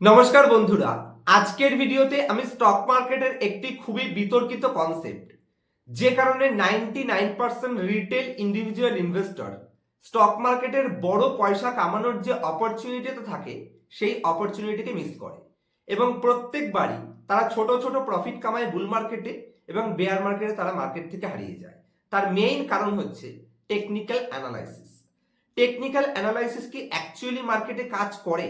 নমস্কার বন্ধুরা। আজকের ভিডিওতে আমি স্টক মার্কেটের একটি খুবই বিতর্কিত কনসেপ্ট যে কারণে ninety nine percent retail individual investor stock মার্কেটের বড় পয়সা কামানোর যে অপরচুনিটিতে থাকে, সেই অপরচুনিটিকে মিস করে। এবং প্রত্যেকবারই তারা ছোট ছোট প্রফিট কামায় বুল মার্কেটে এবং বেয়ার মার্কেটে তারা মার্কেট থেকে হারিয়ে যায়। তার মেইন কারণ হচ্ছে টেকনিক্যাল অ্যানালাইসিস টেকনিক্যাল অ্যানালাইসিস কি অ্যাকচুয়ালি মার্কেটে কাজ করে?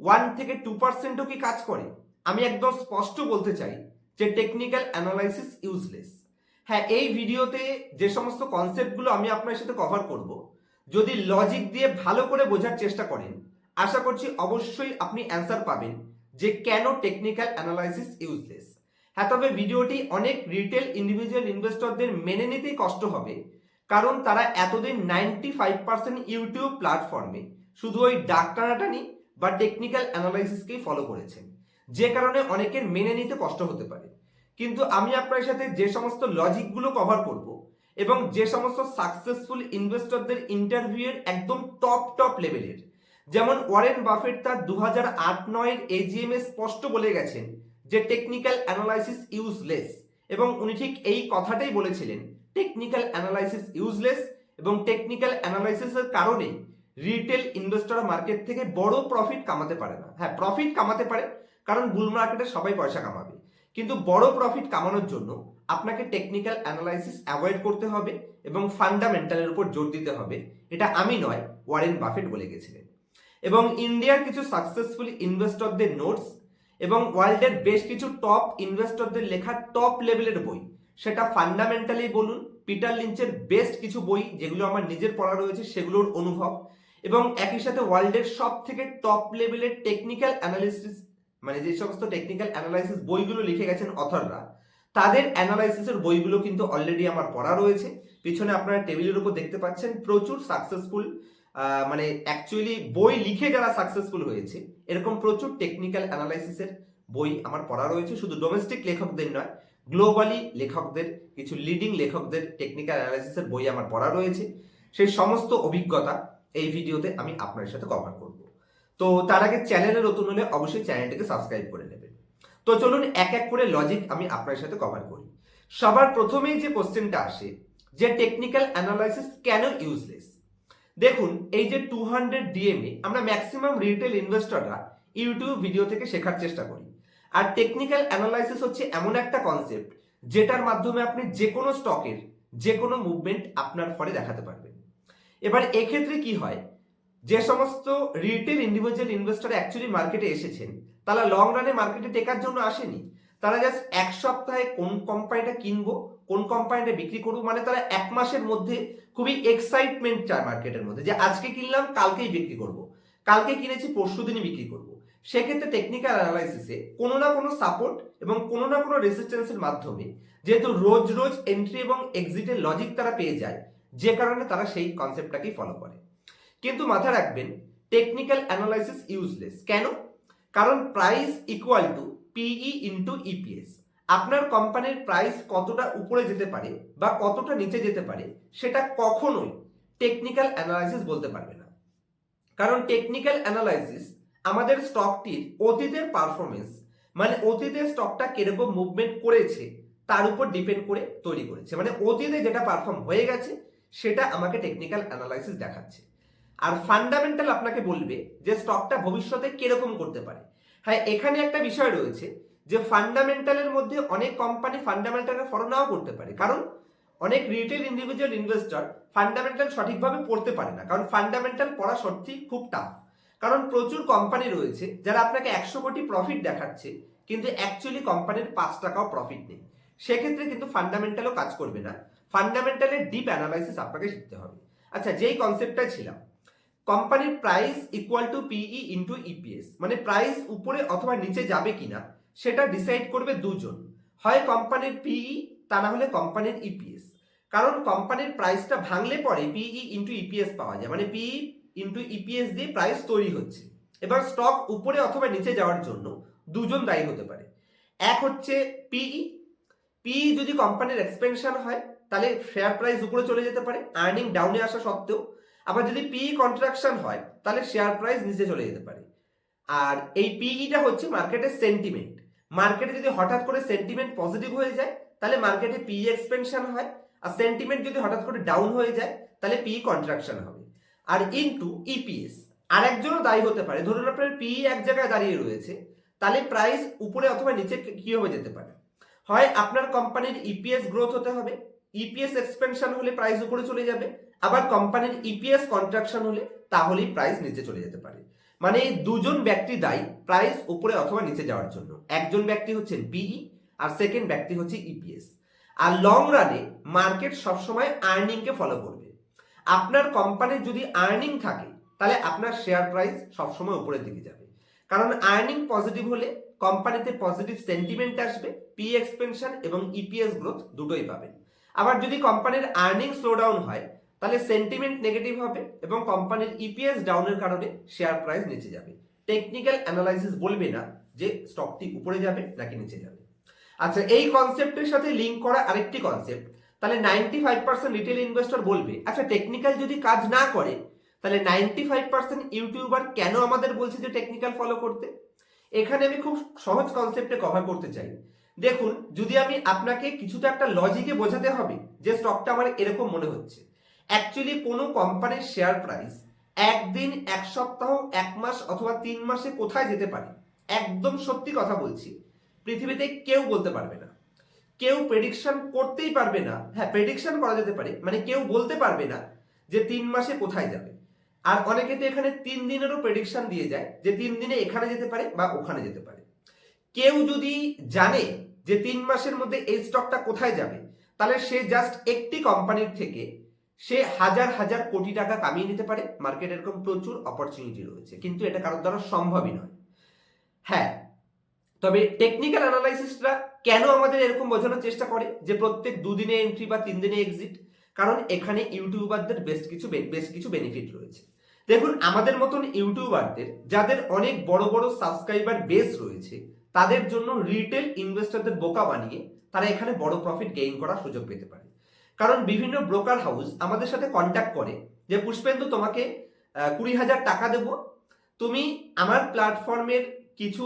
ওয়ান থেকে টু পার্সেন্টও কি কাজ করে? আমি একদম স্পষ্ট বলতে চাই যে টেকনিক্যাল অ্যানালাইসিস ইউজলেস হ্যাঁ এই ভিডিওতে যে সমস্ত কনসেপ্টগুলো আমি আপনার সাথে কভার করব, যদি লজিক দিয়ে ভালো করে বোঝার চেষ্টা করেন, আশা করছি অবশ্যই আপনি অ্যান্সার পাবেন যে কেন টেকনিক্যাল অ্যানালাইসিস ইউজলেস হ্যাঁ তবে ভিডিওটি অনেক রিটেল ইন্ডিভিজুয়াল ইনভেস্টরদের মেনে নিতেই কষ্ট হবে, কারণ তারা এতদিন নাইনটি ফাইভ পার্সেন্ট ইউটিউব প্ল্যাটফর্মে শুধু ওই ডাক টানাটানি বা টেকনিক্যাল অ্যানালাইসিসকেই ফলো করেছেন। যে কারণে অনেকের মেনে নিতে কষ্ট হতে পারে। কিন্তু আমি আপনার সাথে যে সমস্ত লজিকগুলো কভার করব এবং যে সমস্ত সাকসেসফুল ইনভেস্টরদের ইন্টারভিউয়ের একদম টপ টপ লেভেলের যেমন ওয়ারেন বাফেট তার দু হাজার আট নয়ের এজিএম এ স্পষ্ট বলে গেছেন যে টেকনিক্যাল অ্যানালাইসিস ইউজলেস এবং উনি ঠিক এই কথাটাই বলেছিলেন টেকনিক্যাল অ্যানালাইসিস ইউজলেস এবং টেকনিক্যাল অ্যানালাইসিসের কারণেই রিটেল ইনভেস্টর মার্কেট থেকে বড় প্রফিট কামাতে পারে না। হ্যাঁ প্রফিট কামাতে পারে, কারণ বুল মার্কেটে সবাই পয়সা কামাবে। কিন্তু বড় প্রফিট কামানোর জন্য আপনাকে টেকনিক্যাল অ্যানালাইসিস অ্যাভয়েড করতে হবে এবং ফান্ডামেন্টালের উপর জোর দিতে হবে। এটা আমি নয় ওয়ারেন বাফেট বলে গেছিলেন। এবং ইন্ডিয়ার কিছু সাকসেসফুল ইনভেস্টরদের নোটস এবং ওয়ার্ল্ডের বেশ কিছু টপ ইনভেস্টরদের লেখা টপ লেভেলের বই, সেটা ফান্ডামেন্টালি বলুন, পিটার লিঞ্চের বেস্ট কিছু বই যেগুলো আমার নিজের পড়া রয়েছে, সেগুলোর অনুভব এবং একই সাথে ওয়ার্ল্ডের সব থেকে টপ লেভেলের টেকনিক্যাল অ্যানালিসিস মানে যে সমস্ত টেকনিক্যাল অ্যানালাইসিস বইগুলো লিখে গেছেন অথররা তাদের অ্যানালাইসিসের বইগুলো কিন্তু অলরেডি আমার পড়া রয়েছে। পিছনে আপনারা টেবিলের উপর দেখতে পাচ্ছেন প্রচুর সাকসেসফুল মানে অ্যাকচুয়ালি বই লিখে যারা সাকসেসফুল হয়েছে, এরকম প্রচুর টেকনিক্যাল অ্যানালাইসিসের বই আমার পড়া রয়েছে। শুধু ডোমেস্টিক লেখকদের নয় গ্লোবালি লেখকদের, কিছু লিডিং লেখকদের টেকনিক্যাল অ্যানালাইসিসের বই আমার পড়া রয়েছে। সেই সমস্ত অভিজ্ঞতা এই ভিডিওতে আমি আপনার সাথে কভার করব। তো তার আগে চ্যানেলে নতুন হলে অবশ্যই চ্যানেলটিকে সাবস্ক্রাইব করে নেবেন। তো চলুন এক এক করে লজিক আমি আপনার সাথে কভার করি। সবার প্রথমেই যে কোশ্চেনটা আসে, যে টেকনিক্যাল অ্যানালাইসিস কেন ইউজলেস দেখুন, এই যে টু হান্ড্রেড ডিএমএ আমরা ম্যাক্সিমাম রিটেল ইনভেস্টররা ইউটিউব ভিডিও থেকে শেখার চেষ্টা করি। আর টেকনিক্যাল অ্যানালাইসিস হচ্ছে এমন একটা কনসেপ্ট যেটার মাধ্যমে আপনি যে কোনো স্টকের যে কোনো মুভমেন্ট আপনার ফলে দেখাতে পারবেন। এবার এক্ষেত্রে কি হয়? যে সমস্ত রিটেল ইন্ডিভিজুয়াল ইনভেস্টর অ্যাকচুয়ালি মার্কেটে এসেছেন, তারা লং রানে মার্কেটে টেকার জন্য আসেনি। তারা জাস্ট এক সপ্তাহে কোন কোম্পানিটা কিনবো, কোন কোম্পানিটা বিক্রি করব মানে তারা এক মাসের মধ্যে খুবই এক্সাইটমেন্ট চায় মার্কেটের মধ্যে, যে আজকে কিনলাম, কালকেই বিক্রি করব। কালকে কিনেছি, পরশু দিনই বিক্রি করব। সেক্ষেত্রে টেকনিক্যাল অ্যানালাইসিসে কোনো না কোনো সাপোর্ট এবং কোনো না কোনো রেসিস্টেন্সের মাধ্যমে, যেহেতু রোজ রোজ এন্ট্রি এবং এক্সিটের লজিক তারা পেয়ে যায় যে কারণে তারা সেই কনসেপ্টটাকেই ফলো করে। কিন্তু মাথায় রাখবেন টেকনিক্যাল অ্যানালাইসিস ইউজলেস কেন? কারণ price equal to PE into EPS আপনার কোম্পানির প্রাইস কতটা উপরে যেতে পারে বা কতটা নিচে যেতে পারে, সেটা কখনোই টেকনিক্যাল অ্যানালাইসিস বলতে পারবে না। কারণ টেকনিক্যাল অ্যানালাইসিস আমাদের স্টকটির অতীতের পারফরমেন্স মানে অতীতের স্টকটা কীরকম মুভমেন্ট করেছে, তার উপর ডিপেন্ড করে তৈরি করেছে। মানে অতীতে যেটা পারফর্ম হয়ে গেছে সেটা আমাকে টেকনিক্যাল অ্যানালাইসিস দেখাচ্ছে। আর ফান্ডামেন্টাল আপনাকে বলবে যে স্টকটা ভবিষ্যতে কীরকম করতে পারে। হ্যাঁ এখানে একটা বিষয় রয়েছে যে ফান্ডামেন্টালের মধ্যে অনেক কোম্পানি ফান্ডামেন্টালকে ফলো নাও করতে পারে। কারণ অনেক রিটেল ইন্ডিভিজুয়াল ইনভেস্টর ফান্ডামেন্টাল সঠিকভাবে পড়তে পারে না। কারণ ফান্ডামেন্টাল পড়া সত্যিই খুব টাফ কারণ প্রচুর কোম্পানি রয়েছে যারা আপনাকে একশো কোটি প্রফিট দেখাচ্ছে, কিন্তু অ্যাকচুয়ালি কোম্পানির পাঁচ টাকাও প্রফিট নেই। সেক্ষেত্রে কিন্তু ফান্ডামেন্টালও কাজ করবে না। ফান্ডামেন্টালের ডিপ অ্যানালাইসিস আপনাকে শিখতে হবে। আচ্ছা যেই কনসেপ্টটা ছিলাম কোম্পানির price equal to PE into EPS মানে প্রাইস উপরে অথবা নিচে যাবে কিনা, সেটা ডিসাইড করবে দুজন। হয় কোম্পানির পিই তা না হলে কোম্পানির ইপিএস কারণ কোম্পানির প্রাইসটা ভাঙলে পরে পিই ইন্টু ইপিএস পাওয়া যায়। মানে পিই ইন্টু ইপিএস দিয়ে প্রাইস তৈরি হচ্ছে। এবার স্টক উপরে অথবা নিচে যাওয়ার জন্য দুজন দায়ী হতে পারে। এক হচ্ছে পিই পিই যদি কোম্পানির এক্সপেনশন হয়, তাহলে শেয়ার প্রাইস উপরে চলে যেতে পারে আর্নিং ডাউনে আসা সত্ত্বেও। আবার যদি পি কন্ট্রাকশন হয়, তাহলে শেয়ার প্রাইস নিচে চলে যেতে পারে। আর এই পিইটা হচ্ছে মার্কেটের সেন্টিমেন্ট মার্কেটে যদি হঠাৎ করে সেন্টিমেন্ট পজিটিভ হয়ে যায়, তাহলে মার্কেটে পিই এক্সপেনশন হয়। আর সেন্টিমেন্ট যদি হঠাৎ করে ডাউন হয়ে যায়, তাহলে পি কন্ট্রাকশন হবে। আর ইনটু ইপিএস আর একজনও দায়ী হতে পারে। ধরুন আপনার পিই এক জায়গায় দাঁড়িয়ে রয়েছে, তাহলে প্রাইস উপরে অথবা নিচে কি হয়ে যেতে পারে? হয় আপনার কোম্পানির ইপিএস গ্রোথ হতে হবে ইপিএস এক্সপেনশন হলে প্রাইস উপরে চলে যাবে, আবার কোম্পানির ইপিএস কন্ট্রাকশন হলে তাহলেই প্রাইস নিচে চলে যেতে পারে। মানে দুজন ব্যক্তি দায়ী প্রাইস উপরে অথবা নিচে যাওয়ার জন্য। একজন ব্যক্তি হচ্ছেন পিই আর সেকেন্ড ব্যক্তি হচ্ছে ইপিএস আর লং রানে মার্কেট সবসময় আর্নিংকে ফলো করবে। আপনার কোম্পানির যদি আর্নিং থাকে, তাহলে আপনার শেয়ার প্রাইস সবসময় উপরের দিকে যাবে। কারণ আর্নিং পজিটিভ হলে কোম্পানিতে পজিটিভ সেন্টিমেন্ট আসবে পি এক্সপেনশন এবং ইপিএস গ্রোথ দুটোই পাবেন আবার যদি কোম্পানির আর্নিং স্লো ডাউন হয়, তাহলে সেন্টিমেন্ট নেগেটিভ হবে এবং কোম্পানির ইপিএস ডাউনের কারণে শেয়ার প্রাইস নিচে যাবে। টেকনিক্যাল অ্যানালাইসিস বলবে না যে স্টকটি উপরে যাবে নাকি নিচে যাবে। আচ্ছা এই কনসেপ্টের সাথে লিঙ্ক করা আরেকটি কনসেপ্ট তাহলে ninety five percent retail investor বলবে আচ্ছা টেকনিক্যাল যদি কাজ না করে, তাহলে নাইনটি ফাইভ পার্সেন্ট ইউটিউবার কেন আমাদের বলছে যে টেকনিক্যাল ফলো করতে? এখানে আমি খুব সহজ কনসেপ্টে কভার করতে চাই। দেখুন, যদি আমি আপনাকে কিছুটা একটা লজিকে বোঝাতে হবে যে স্টকটা আমার এরকম মনে হচ্ছে। অ্যাকচুয়ালি কোনো কোম্পানির শেয়ার প্রাইস একদিন, এক সপ্তাহ, এক মাস অথবা তিন মাসে কোথায় যেতে পারে? একদম সত্যি কথা বলছি। পৃথিবীতে কেউ বলতে পারবে না। কেউ প্রেডিকশন করতেই পারবে না। হ্যাঁ প্রেডিকশন করা যেতে পারে। মানে কেউ বলতে পারবে না যে তিন মাসে কোথায় যাবে। আর অনেকে তো এখানে তিন দিনেরও প্রেডিকশন দিয়ে যায় যে তিন দিনে এখানে যেতে পারে বা ওখানে যেতে পারে। কেউ যদি জানে যে তিন মাসের মধ্যে এই স্টকটা কোথায় যাবে, তাহলে সে জাস্ট একটি কোম্পানির থেকে সে হাজার হাজার কোটি টাকা কামিয়ে নিতে পারে। মার্কেট এরকম প্রচুর অপরচুনিটি রয়েছে, কিন্তু এটা কারোর দ্বারা সম্ভবই নয়। হ্যাঁ তবে টেকনিক্যাল অ্যানালাইসিসরা কেন আমাদের এরকম বোঝানোর চেষ্টা করে যে প্রত্যেক দুদিনে এন্ট্রি বা তিন দিনে এক্সিট কারণ এখানে ইউটিউবারদের বেশ কিছু বেশ কিছু বেনিফিট রয়েছে। দেখুন, আমাদের মতন ইউটিউবারদের, যাদের অনেক বড় বড় সাবস্ক্রাইবার বেস রয়েছে, তাদের জন্য রিটেল ইনভেস্টরদের বোকা বানিয়ে তারা এখানে বড় প্রফিট গেইন করার সুযোগ পেতে পারে। কারণ বিভিন্ন ব্রোকার হাউস আমাদের সাথে কন্ট্যাক্ট করে যে, পুষ্পেন্দু, তোমাকে কুড়ি হাজার টাকা দেব। তুমি আমার প্ল্যাটফর্মের কিছু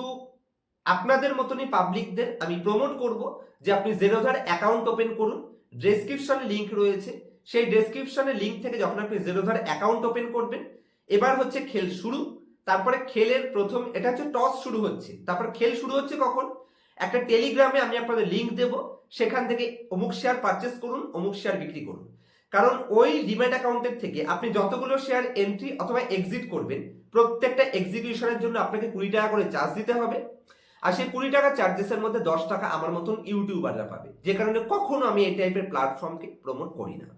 আপনাদের মতনই পাবলিকদের আমি প্রমোট করব, যে, আপনি জেরোধার অ্যাকাউন্ট ওপেন করুন। ডেসক্রিপশনে লিঙ্ক রয়েছে। সেই ডেসক্রিপশনে লিঙ্ক থেকে যখন আপনি জেরোধার অ্যাকাউন্ট ওপেন করবেন এবার হচ্ছে খেল শুরু। তারপরে খেলের প্রথম, এটা হচ্ছে টস শুরু হচ্ছে। তারপর খেল শুরু হচ্ছে কখন? একটা টেলিগ্রামে আমি আপনাদের লিঙ্ক দেব। সেখান থেকে অমুক শেয়ার পারচেস করুন, অমুক শেয়ার বিক্রি করুন। কারণ ওই ডিম্যাট অ্যাকাউন্টের থেকে আপনি যতগুলো শেয়ার এন্ট্রি অথবা এক্সিট করবেন, প্রত্যেকটা এক্সিকিউশনের জন্য আপনাকে কুড়ি টাকা করে চার্জ দিতে হবে। আর সেই কুড়ি টাকা চার্জেসের মধ্যে দশ টাকা আমার মতন ইউটিউবাররা পাবে। যে কারণে কখনো আমি এই টাইপের প্ল্যাটফর্মকে প্রমোট করি না।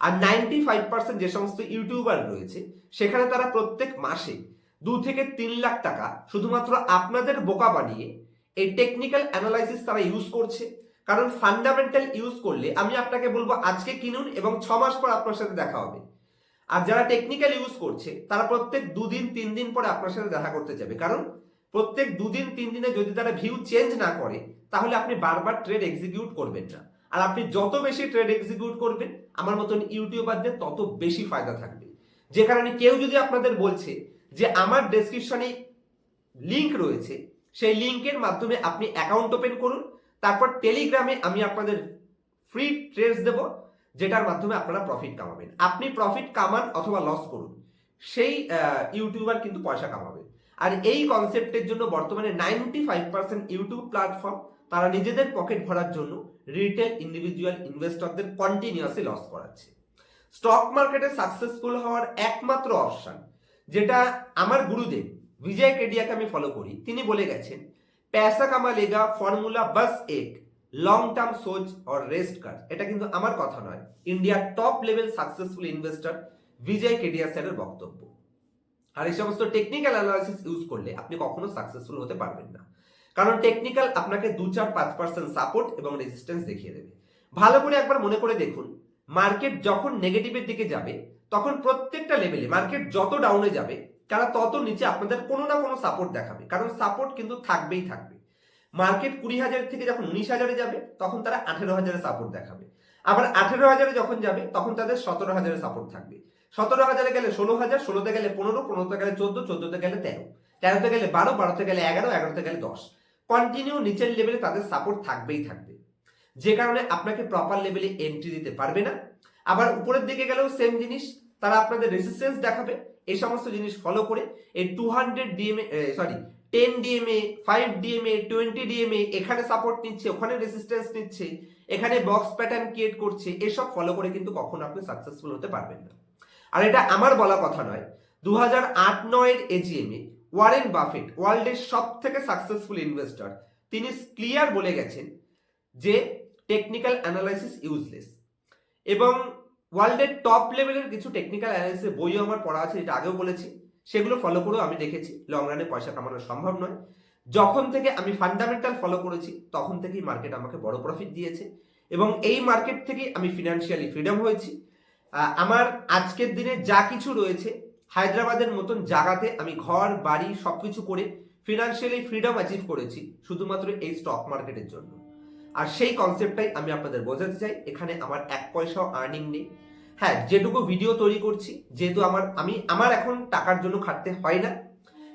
আর নাইনটি ফাইভ পার্সেন্ট যে সমস্ত ইউটিউবার রয়েছে, সেখানে তারা প্রত্যেক মাসে দু থেকে তিন লাখ টাকা শুধুমাত্র আপনাদের বোকা বানিয়ে এই টেকনিক্যাল অ্যানালাইসিস তারা ইউজ করছে। কারণ ফান্ডামেন্টাল ইউজ করলে আমি আপনাকে বলব আজকে কিনুন এবং ছ মাস পর আপনার সাথে দেখা হবে। আর যারা টেকনিক্যাল ইউজ করছে, তারা প্রত্যেক দুদিন, তিন দিন পরে আপনার সাথে দেখা করতে যাবে। কারণ প্রত্যেক দুদিন, তিন দিনে যদি তারা ভিউ চেঞ্জ না করে, তাহলে আপনি বারবার ট্রেড এক্সিকিউট করবেন না। আর আপনি যত বেশি ট্রেড এক্সিকিউট করবেন, আমার মতন ইউটিউবারদের তত বেশি ফায়দা থাকবে। যে কারণে কেউ যদি আপনাদের বলছে যে আমার ডেসক্রিপশনে লিংক রয়েছে, সেই লিংকের মাধ্যমে আপনি অ্যাকাউন্ট ওপেন করুন, তারপর টেলিগ্রামে আমি আপনাদের ফ্রি ট্রেডস দেব, যেটার মাধ্যমে আপনারা প্রফিট কামাবেন। আপনি প্রফিট কামান অথবা লস করুন, সেই ইউটিউবার কিন্তু পয়সা কামাবে। আর এই কনসেপ্টের জন্য বর্তমানে ninety five percent YouTube platform তারা নিজেদের পকেট ভরার জন্য রিটেল ইন্ডিভিজুয়াল ইনভেস্টরদের কন্টিনিউয়াসলি লস করাচ্ছে। স্টক মার্কেটে সাকসেসফুল হওয়ার একমাত্র অপশন যেটা আমার গুরুদেব বিজয় কেডিয়াকে আমি ফলো করি, তিনি বলে গেছেন पैसा কামা লেগা ফর্মুলা বাস এক লং টার্ম সোচ অর রেস্ট কার এটা কিন্তু আমার কথা নয় ইন্ডিয়ার top level successful investor Vijay Kedia স্যারের বক্তব্য। আর এই সমস্ত টেকনিক্যাল অ্যানালাইসিস ইউজ করলে আপনি কখনো সাকসেসফুল হতে পারবেন না। কারণ টেকনিক্যাল আপনাকে দু চার পাঁচ পার্সেন্ট সাপোর্ট এবং রেজিস্ট্যান্স দেখিয়ে দেবে। ভালো করে একবার মনে করে দেখুন মার্কেট যখন নেগেটিভের দিকে যাবে, তখন প্রত্যেকটা লেভেলে মার্কেট যত ডাউনে যাবে, তারা তত নিচে আপনাদের কোনো না কোনো সাপোর্ট দেখাবে। কারণ সাপোর্ট কিন্তু থাকবেই থাকবে। মার্কেট কুড়ি হাজার থেকে যখন উনিশ হাজারে যাবে, তখন তারা আঠেরো হাজারে সাপোর্ট দেখাবে। আবার আঠেরো হাজারে যখন যাবে, তখন তাদের সতেরো হাজারে সাপোর্ট থাকবে। সতেরো হাজারে গেলে ষোলো হাজার, ষোলোতে গেলে পনেরো, পনেরোতে গেলে চোদ্দ, চোদ্দতে গেলে তেরো। তেরোতে গেলে বারো, বারোতে গেলে এগারো, এগারোতে গেলে দশ। কন্টিনিউ নিচের লেভেলে তাদের সাপোর্ট থাকবেই থাকবে। যে কারণে আপনাকে প্রপার লেভেলে এন্ট্রি দিতে পারবে না। আবার উপরের দিকে গেলেও সেম জিনিস, তারা আপনাদের রেসিস্টেন্স দেখাবে, এই সমস্ত জিনিস ফলো করে এই two hundred DMA sorry ten DMA five DMA twenty DMA এখানে সাপোর্ট নিচ্ছে, ওখানে রেসিস্টেন্স নিচ্ছে, এখানে বক্স প্যাটার্ন ক্রিয়েট করছে, এসব ফলো করে কিন্তু কখনো আপনি সাকসেসফুল হতে পারবেন না। আর এটা আমার বলা কথা নয় দু হাজার আট নয়ের এজিএমে ওয়ারেন বাফেট, ওয়ার্ল্ডের সব থেকে সাকসেসফুল ইনভেস্টর তিনি ক্লিয়ার বলে গেছেন যে টেকনিক্যাল অ্যানালাইসিস ইউজলেস এবং ওয়ার্ল্ডের টপ লেভেলের কিছু টেকনিক্যাল অ্যানালাইসিস বইও আমার পড়া আছে এটা আগেও বলেছি। সেগুলো ফলো করেও আমি দেখেছি। লং রানে পয়সা কামানো সম্ভব নয়। যখন থেকে আমি ফান্ডামেন্টাল ফলো করেছি, তখন থেকেই মার্কেট আমাকে বড় প্রফিট দিয়েছে। এবং এই মার্কেট থেকেই আমি ফিনান্সিয়ালি ফ্রিডম হয়েছি। আমার আজকের দিনে যা কিছু রয়েছে হায়দ্রাবাদের মতন জায়গাতে আমি ঘর, বাড়ি সবকিছু করে ফিনান্সিয়ালি ফ্রিডম অ্যাচিভ করেছি শুধুমাত্র এই স্টক মার্কেটের জন্য। আর সেই কনসেপ্টটাই আমি আপনাদের বোঝাতে চাই, এখানে আমার এক পয়সাও আর্নিং নেই। হ্যাঁ যেটুকু ভিডিও তৈরি করছি, যেহেতু আমার, আমি, আমার এখন টাকার জন্য খাটতে হয় না।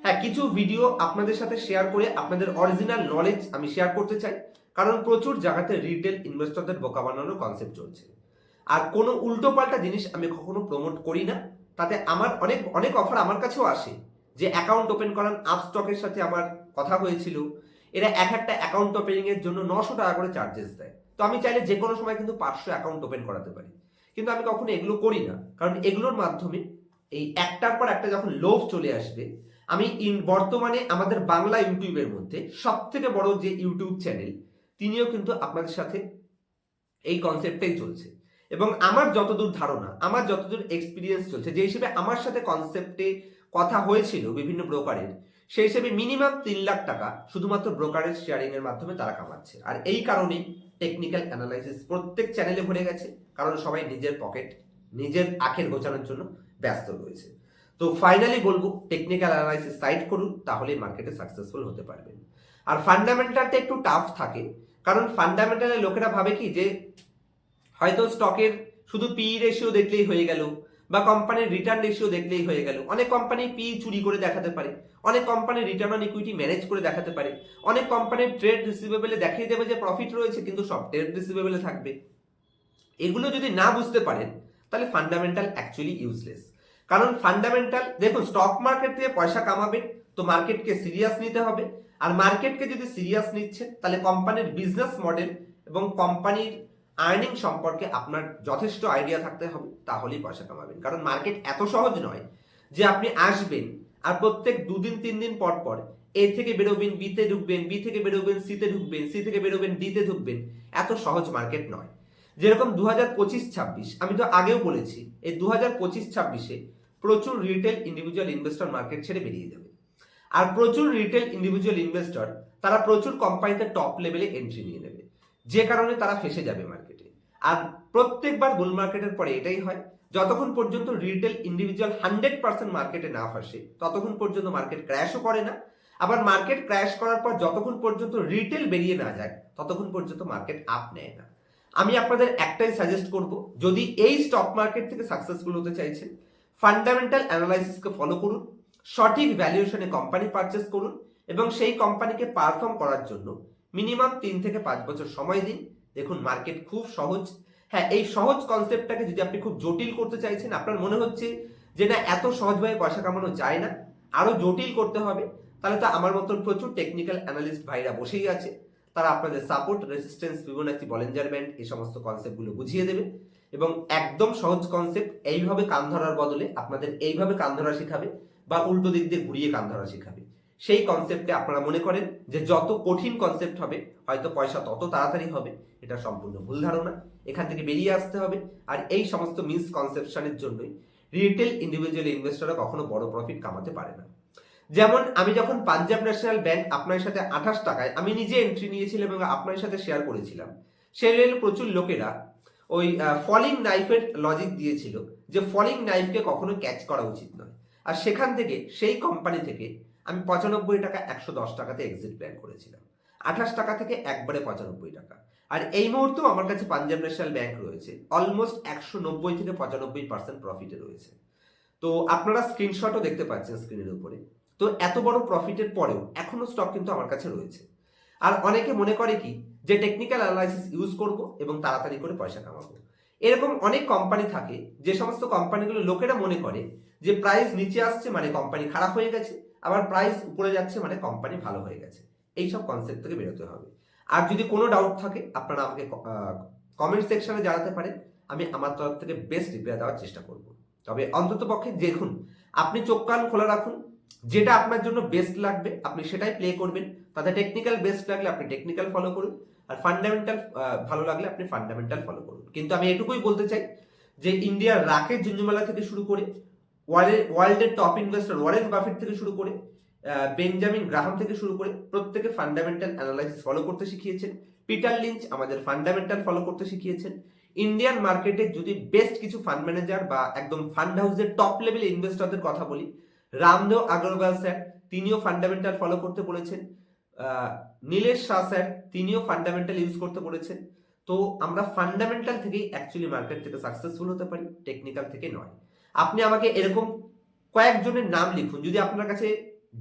হ্যাঁ কিছু ভিডিও আপনাদের সাথে শেয়ার করে আপনাদের অরিজিনাল নলেজ আমি শেয়ার করতে চাই, কারণ প্রচুর জায়গাতে রিটেল ইনভেস্টরদের বোকা বানানোর কনসেপ্ট চলছে। আর কোনো উল্টোপাল্টা জিনিস আমি কখনো প্রমোট করি না। তাতে আমার অনেক অনেক অফার আমার কাছেও আসে যে অ্যাকাউন্ট ওপেন করান আপ স্টকের সাথে আমার কথা হয়েছিল। এরা এক একটা অ্যাকাউন্ট ওপেনিং এর জন্য নশো টাকা করে চার্জেস দেয়। তো আমি চাইলে যে কোনো সময় কিন্তু পাঁচশো অ্যাকাউন্ট ওপেন করাতে পারি। কিন্তু আমি কখনো এগুলো করি না। কারণ এগুলোর মাধ্যমে এই একটার পর একটা যখন লোভ চলে আসবে, আমি বর্তমানে আমাদের বাংলা ইউটিউবের মধ্যে সব থেকে বড় যে ইউটিউব চ্যানেল তিনিও কিন্তু আপনাদের সাথে এই কনসেপ্টটাই চলছে। এবং আমার যতদূর ধারণা, আমার যতদূর এক্সপিরিয়েন্স চলছে, যে হিসেবে আমার সাথে কনসেপ্টে কথা হয়েছিল বিভিন্ন ব্রোকারের সেই হিসেবে মিনিমাম তিন লাখ টাকা শুধুমাত্র ব্রোকারেজ শেয়ারিং এর মাধ্যমে তারা কামাচ্ছে। আর এই কারণেই টেকনিক্যাল অ্যানালাইসিস প্রত্যেক চ্যানেলে ভরে গেছে, কারণ সবাই নিজের পকেট নিজের আখের গোছানোর জন্য ব্যস্ত রয়েছে। তো ফাইনালি বলব টেকনিক্যাল অ্যানালাইসিস সাইড করুন তাহলে মার্কেটে সাকসেসফুল হতে পারবেন। আর ফান্ডামেন্টালটা একটু টাফ থাকে, কারণ ফান্ডামেন্টালে লোকেরা ভাবে কি যে হয়তো স্টকের শুধু পি রেশিও দেখলেই হয়ে গেল বা কোম্পানির রিটার্ন রেশিও দেখলেই হয়ে গেল। অনেক কোম্পানি পি চুরি করে দেখাতে পারে। অনেক company return on equity manage করে দেখাতে পারে। অনেক কোম্পানির ট্রেড রিসিভেবলে দেখিয়ে দেবে যে প্রফিট রয়েছে, কিন্তু সব ট্রেড রিসিভেবলে থাকবে। এগুলো যদি না বুঝতে পারেন, তাহলে ফান্ডামেন্টাল অ্যাকচুয়ালি ইউজলেস কারণ ফান্ডামেন্টাল দেখুন স্টক মার্কেট থেকে পয়সা কামাবেন তো মার্কেটকে সিরিয়াস নিতে হবে। আর মার্কেটকে যদি সিরিয়াস নিচ্ছেন, তাহলে কোম্পানির বিজনেস মডেল এবং কোম্পানির আর্নিং সম্পর্কে আপনার যথেষ্ট আইডিয়া থাকতে হবে, তাহলেই পয়সা কামাবেন। কারণ মার্কেট এত সহজ নয় যে আপনি আসবেন আর প্রত্যেক দুদিন তিন দিন পর পর এ থেকে বেরোবেন বিতে ঢুকবেন বি থেকে বেরোবেন সিতে ঢুকবেন সি থেকে বেরোবেন ডিতে ঢুকবেন, এত সহজ মার্কেট নয়। যেরকম দু হাজার পঁচিশ, ছাব্বিশ, আমি তো আগেও বলেছি, এই দু হাজার পঁচিশ, ছাব্বিশে প্রচুর রিটেল ইন্ডিভিজুয়াল ইনভেস্টর মার্কেট ছেড়ে বেরিয়ে যাবে। আর প্রচুর রিটেল ইন্ডিভিজুয়াল ইনভেস্টর তারা প্রচুর কোম্পানিতে টপ লেভেলে এন্ট্রি নিয়ে নেবে। যে কারণে তারা ফেসে যাবে মার্কেটে আর প্রত্যেকবার বুল মার্কেটের পরে এটাই হয়, যতক্ষণ পর্যন্ত রিটেল ইন্ডিভিজুয়াল হান্ড্রেড পার্সেন্ট মার্কেটে না ফাঁসে, ততক্ষণ পর্যন্ত মার্কেট ক্র্যাশও করে না। আবার মার্কেট ক্র্যাশ করার পর যতক্ষণ পর্যন্ত রিটেল বেরিয়ে না যায়, ততক্ষণ পর্যন্ত মার্কেট আপ নেয় না। আমি আপনাদের একটাই সাজেস্ট করব, যদি এই স্টক মার্কেট থেকে সাকসেসফুল হতে চাইছেন ফান্ডামেন্টাল অ্যানালাইসিসকে ফলো করুন, সঠিক ভ্যালুয়েশনে কোম্পানি পারচেস করুন, এবং সেই কোম্পানিকে পারফর্ম করার জন্য মিনিমাম তিন থেকে পাঁচ বছর সময় দিন। দেখুন মার্কেট খুব সহজ। হ্যাঁ এই সহজ কনসেপ্টটাকে যদি আপনি খুব জটিল করতে চাইছেন আপনার মনে হচ্ছে যে না এত সহজভাবে পয়সা কামানো যায় না আরও জটিল করতে হবে তাহলে তো আমার মতন প্রচুর টেকনিক্যাল অ্যানালিস্ট ভাইরা বসেই আছে। তারা আপনাদের support resistance Fibonacci Bollinger band এই সমস্ত কনসেপ্টগুলো বুঝিয়ে দেবে। এবং একদম সহজ কনসেপ্ট এইভাবে কান ধরার বদলে আপনাদের এইভাবে কান ধরা শেখাবে বা উল্টো দিক দিয়ে ঘুরিয়ে কান ধরা শেখাবে। সেই কনসেপ্টে আপনারা মনে করেন যে যত কঠিন কনসেপ্ট হবে, হয়তো পয়সা তত তাড়াতাড়ি হবে, এটা সম্পূর্ণ ভুল ধারণা। এখান থেকে বেরিয়ে আসতে হবে। আর এই সমস্ত মিসকনসেপশনের জন্যই রিটেল ইন্ডিভিজুয়াল ইনভেস্টররা কখনো বড় প্রফিট কামাতে পারে না। যেমন আমি যখন পাঞ্জাব ন্যাশনাল ব্যাংক আপনার সাথে আঠাশ টাকায় আমি নিজে এন্ট্রি নিয়েছিলাম এবং আপনার সাথে শেয়ার করেছিলাম লেভেলে প্রচুর লোকেরা ওই ফলিং নাইফের লজিক দিয়েছিল যে ফলিং নাইফকে কখনো ক্যাচ করা উচিত নয়। আর সেখান থেকে, সেই কোম্পানি থেকে আমি পঁচানব্বই টাকা একশো দশ টাকাতে এক্সিট প্ল্যান করেছিলাম। আঠাশ টাকা থেকে একবারে পঁচানব্বই টাকা। আর এই মুহূর্তেও আমার কাছে পাঞ্জাব ন্যাশনাল ব্যাংক রয়েছে। অলমোস্ট একশো নব্বই থেকে পঁচানব্বই পার্সেন্ট প্রফিটে রয়েছে। তো আপনারা স্ক্রিনশটও দেখতে পাচ্ছেন স্ক্রিনের উপরে। তো এত বড় প্রফিটের পরেও এখনও স্টক কিন্তু আমার কাছে রয়েছে। আর অনেকে মনে করে কি যে টেকনিক্যাল অ্যানালাইসিস ইউজ করব এবং তাড়াতাড়ি করে পয়সা কামাবো। এরকম অনেক কোম্পানি থাকে, যে সমস্ত কোম্পানিগুলো লোকেরা মনে করে যে প্রাইস নিচে আসছে মানে কোম্পানি খারাপ হয়ে গেছে। আবার প্রাইস উপরে যাচ্ছে মানে কোম্পানি ভালো হয়ে গেছে। এই সব কনসেপ্ট থেকে বেরোতে হবে। আর যদি কোনো ডাউট থাকে, আপনারা আমাকে কমেন্ট সেকশনে জানাতে পারেন। আমি আমার তরফ থেকে বেস্ট রিপ্লাই দেওয়ার চেষ্টা করব। তবে অন্তত পক্ষে দেখুন, আপনি চোখ কান খোলা রাখুন। যেটা আপনার জন্য বেস্ট লাগবে, আপনি সেটাই প্লে করবেন। তাতে টেকনিক্যাল বেস্ট লাগলে আপনি টেকনিক্যাল ফলো করুন। আর ফান্ডামেন্টাল ভালো লাগলে আপনি ফান্ডামেন্টাল ফলো করুন। কিন্তু আমি এটুকুই বলতে চাই যে ইন্ডিয়ার রাকেশ ঝুঞ্ঝুমালা থেকে শুরু করে ওয়ার্ল্ডের টপ ইনভেস্টর ওয়ারেন বাফেট থেকে শুরু করে বেঞ্জামিন গ্রাহাম থেকে শুরু করে প্রত্যেকে ফান্ডামেন্টাল অ্যানালাইসিস ফলো করতে শিখিয়েছেন। পিটার লিঞ্চ আমাদের ফান্ডামেন্টাল ফলো করতে শিখিয়েছেন। ইন্ডিয়ান মার্কেটে যদি বেস্ট কিছু ফান্ড ম্যানেজার বা একদম ফান্ড হাউসের টপ লেভেল ইনভেস্টরদের কথা বলি রামদেও আগরওয়াল স্যার তিনিও ফান্ডামেন্টাল ফলো করতে বলেছেন। নীলেশ শাহ স্যার তিনিও ফান্ডামেন্টাল ইউজ করতে বলেছেন। তো আমরা ফান্ডামেন্টাল থেকেই অ্যাকচুয়ালি মার্কেট থেকে সাকসেসফুল হতে পারি টেকনিক্যাল থেকে নয়। আপনি আমাকে এরকম কয়েকজনের নাম লিখুন, যদি আপনার কাছে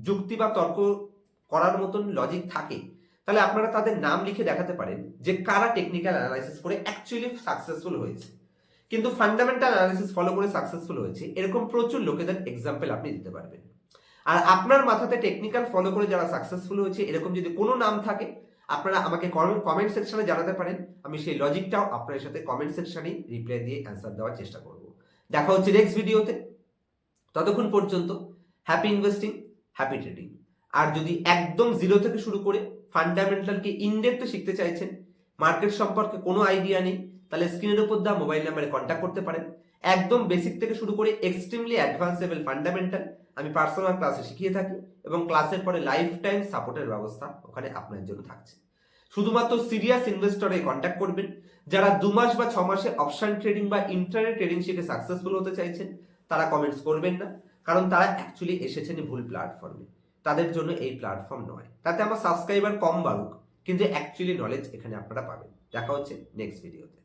যুক্তি বা তর্ক করার মতন লজিক থাকে, তাহলে আপনারা তাদের নাম লিখে দেখাতে পারেন যে কারা টেকনিক্যাল অ্যানালাইসিস করে অ্যাকচুয়ালি সাকসেসফুল হয়েছে। কিন্তু ফান্ডামেন্টাল অ্যানালাইসিস ফলো করে সাকসেসফুল হয়েছে, এরকম প্রচুর লোকেদের এক্সাম্পল আপনি দিতে পারবেন। আর আপনার মাথাতে টেকনিক্যাল ফলো করে যারা সাকসেসফুল হয়েছে, এরকম যদি কোনো নাম থাকে, আপনারা আমাকে কমেন্ট সেকশনে জানাতে পারেন, আমি সেই লজিকটাও আপনার সাথে কমেন্ট সেকশনেই রিপ্লাই দিয়ে অ্যান্সার দেওয়ার চেষ্টা করব। দেখা হচ্ছে নেক্সট ভিডিওতে ততক্ষণ পর্যন্ত হ্যাপি ইনভেস্টিং হ্যাপি ট্রেডিং আর যদি একদম জিরো থেকে শুরু করে ফান্ডামেন্টালকে ইনডেপথে শিখতে চাইছেন মার্কেট সম্পর্কে কোনো আইডিয়া নেই, তাহলে স্ক্রিনের উপর দেওয়া মোবাইল নাম্বারে কন্ট্যাক্ট করতে পারেন। একদম বেসিক থেকে শুরু করে এক্সট্রিমলি অ্যাডভান্স লেভেল ফান্ডামেন্টাল আমি পার্সোনাল ক্লাসে শিখিয়ে থাকি এবং ক্লাসের পরে লাইফ টাইম সাপোর্টের ব্যবস্থা ওখানে আপনার জন্য থাকছে। শুধুমাত্র সিরিয়াস ইনভেস্টরে কন্ট্যাক্ট করবেন যারা দু মাস বা ছ মাসে অপশন ট্রেডিং বা ইন্টারনেট ট্রেডিং শিখে সাকসেসফুল হতে চাইছেন, তারা কমেন্টস করবেন না। কারণ তারা অ্যাকচুয়ালি এসেছেন ভুল প্ল্যাটফর্মে তাদের জন্য এই প্ল্যাটফর্ম নয়। তাতে আমার সাবস্ক্রাইবার কম বাড়ুক, কিন্তু অ্যাকচুয়ালি নলেজ এখানে আপনারা পাবেন। দেখা হচ্ছে নেক্সট ভিডিওতে